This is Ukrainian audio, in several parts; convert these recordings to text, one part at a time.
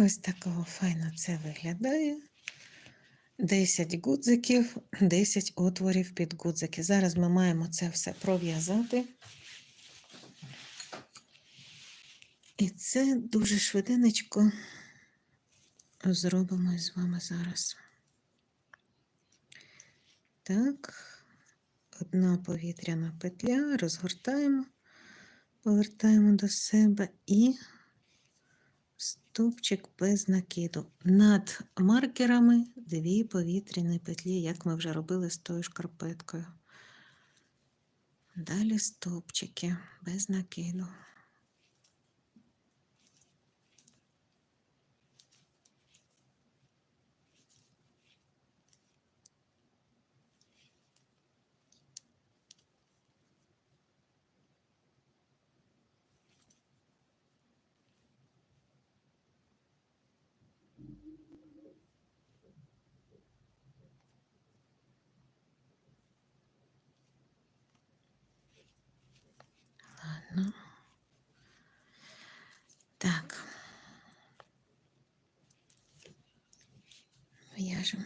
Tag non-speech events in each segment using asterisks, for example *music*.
Ось такого файно це виглядає. 10 гудзиків, 10 отворів під гудзики. Зараз ми маємо це все пров'язати. І це дуже швиденечко зробимо з вами зараз. Так, одна повітряна петля, розгортаємо, повертаємо до себе і стовпчик без накиду. Над маркерами дві повітряні петлі, як ми вже робили з тою шкарпеткою. Далі стовпчики без накиду. Ладно. Так. В'яжемо.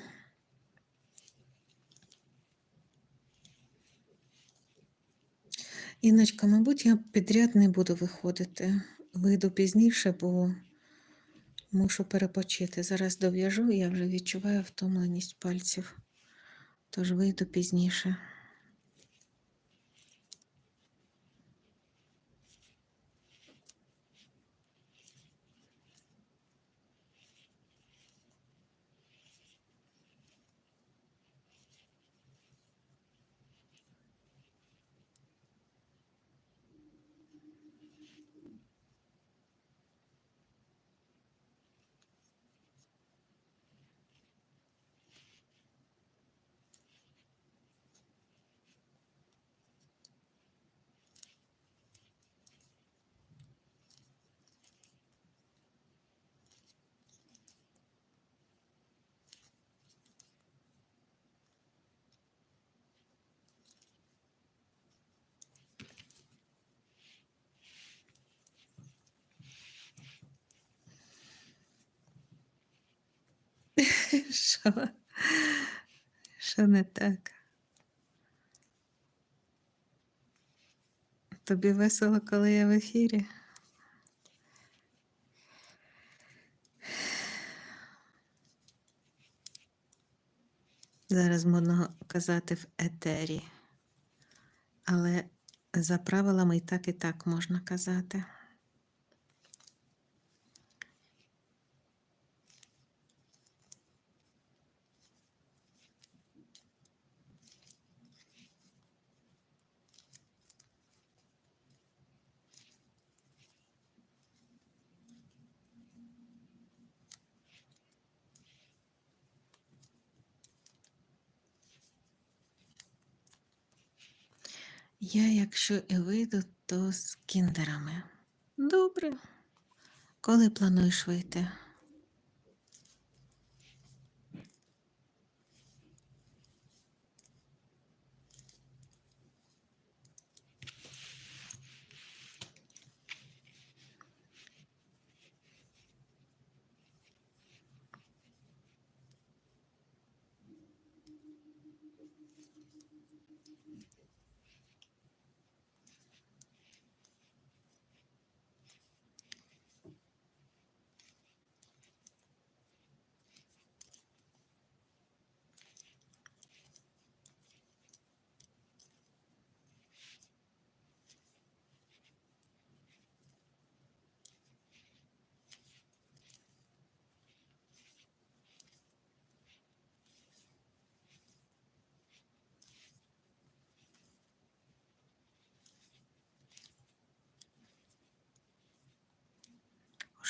Іночка, мабуть, я підряд не буду виходити. Вийду пізніше, бо мушу перепочити. Зараз дов'яжу, я вже відчуваю втомленість пальців. Тож вийду пізніше. Що? Що не так? Тобі весело, коли я в ефірі? Зараз модно казати в етері, але за правилами і так, і так можна казати. Я, якщо і вийду, то з кіндерами. Добре. Коли плануєш вийти?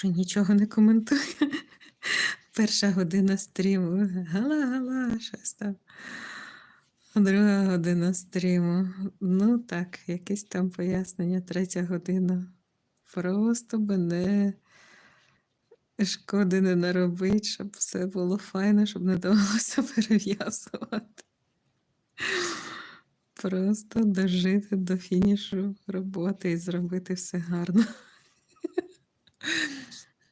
Уже нічого не коментую. *laughs* Перша година стріму. Гала-гала, щось там. Друга година стріму. Ну так, якісь там пояснення, третя година. Просто мене шкоди не наробить, щоб все було файно, щоб не довелося *laughs* перев'язувати. Просто дожити до фінішу роботи і зробити все гарно. *laughs*